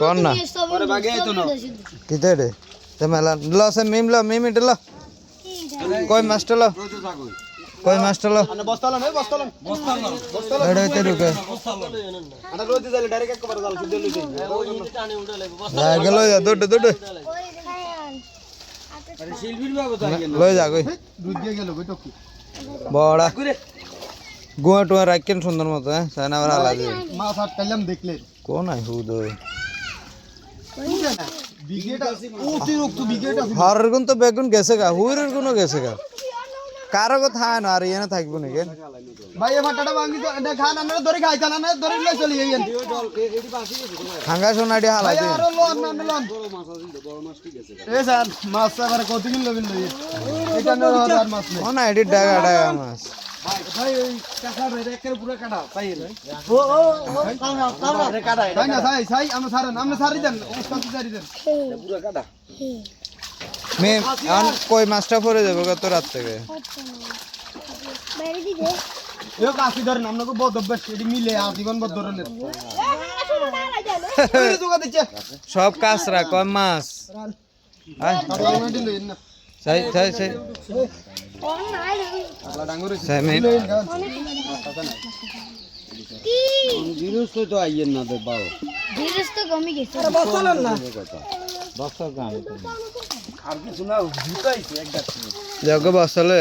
কর না। পরে বাগে আইতো না কিতে রে? তে মেলা ল সে মিম ল মিম ইট ল। কই মাস্টার ল? কই মাস্টার ল? আনে বস্তা লন এই বস্তা লন বস্তা লন এড়ে হইতে রুকে আনে রোজ দিলে ডাইরেক্ট একবার জাল সুদে লইতে যা গেল যা দৌড় দৌড় আরে শিলবির বাবু তো লই যা কই। দুধ দিয়ে গেল কই টকি বড়া গুয়া টুয়া রাখেন সুন্দর মতো হ্যাঁ সাইনা বড় আলাদা। মাছ হাত কাইলাম দেখলে। কোন আই হুদ বিগেট আছে অতিরিক্ত বিগেট আছে হরের গুণ তো বেগুন গেছে গা হুইরের গুণও গেছে গা। কারও কথা হয় না আর ইয়ে থাকব নাকি ভাই এ ফাটাটা ভাঙি তো এটা খান আমরা ধরে খাইতাম না ধরে লই চলি যাইয়েন হাঙ্গা সোনাডি হালাই ভাই আরও লোন না লোন। এ স্যার মাছ আবার কত কিলো লবিন লই এটা না আর মাছ নেই। কোন আইডি ডাগা ডাগা মাছ। ভাই ওই কাঁচা রে একের পুরো কাটা তাই ও ও কাটা কাটা তাই না সাই সাই আমরা সারেন আমরা সারি দেন ওস্তাদ সারি দেন পুরো কাটা মেম আন কই মাছটা পরে যাবে কত রাত থেকে এ কাশি ধরেন আপনাকে বদ অভ্যাস এটি মিলে আজীবন বদ ধরনের সব কাঁচরা কয় মাছ আয় সাই সাই সাই। বসলে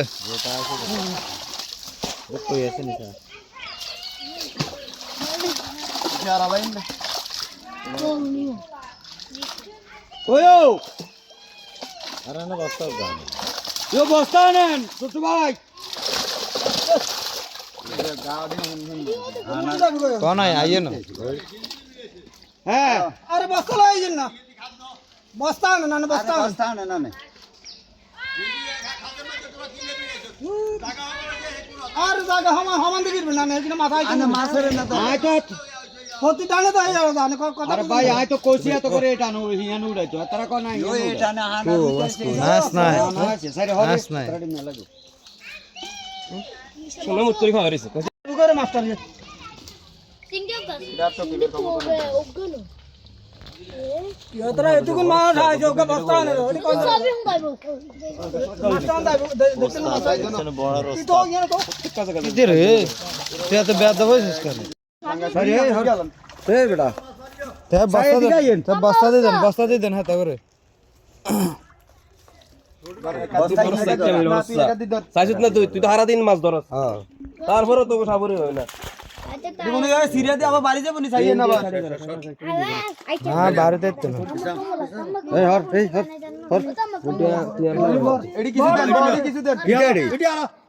ওয়ো! আরে না বস্তা গান यो বস্তা নেন ছোট ভাই। কোন আই আইয়ে না হ্যাঁ। আরে বস্তা লই যান না। বস্তা আনে না বস্তা বস্তা নেন না আর জায়গা হমা হমান দিবির না না এখানে মাথা আইছে না। মাছের না তো। আয় তো প্রতি টানে তো হয়ে যাবে কথা আরে ভাই আয় তো কইছি এত করে এটা নো হিয়ান উড়াইতো তারা কোন নাই এটা না হানা মাছ নাই। আছে সাইরে হবে। মাছ নাই। তারা ডিম লাগো শুরু করে মাস্টার যে তোরা এটুকুন মাছ আইছে ওকে বস্তা আনে রে ওটি কই মাস্টার দাই দেখছেন মাছ তুই তো ইয়ে তো। কিতে রে? তুই এত বেদ হইছিস কেন? এই বেটা। তে বস্তা দে তে বস্তা দেন বস্তা দেন হাতে করে। চাইছিস না তুই তুই তো সারাদিন মাছ ধরস। হ্যাঁ। তারপরে তো সাবরি হয় না। সিরিয়া দিয়ে আবার বাড়ি যাব নি না হ্যাঁ বাড়িতে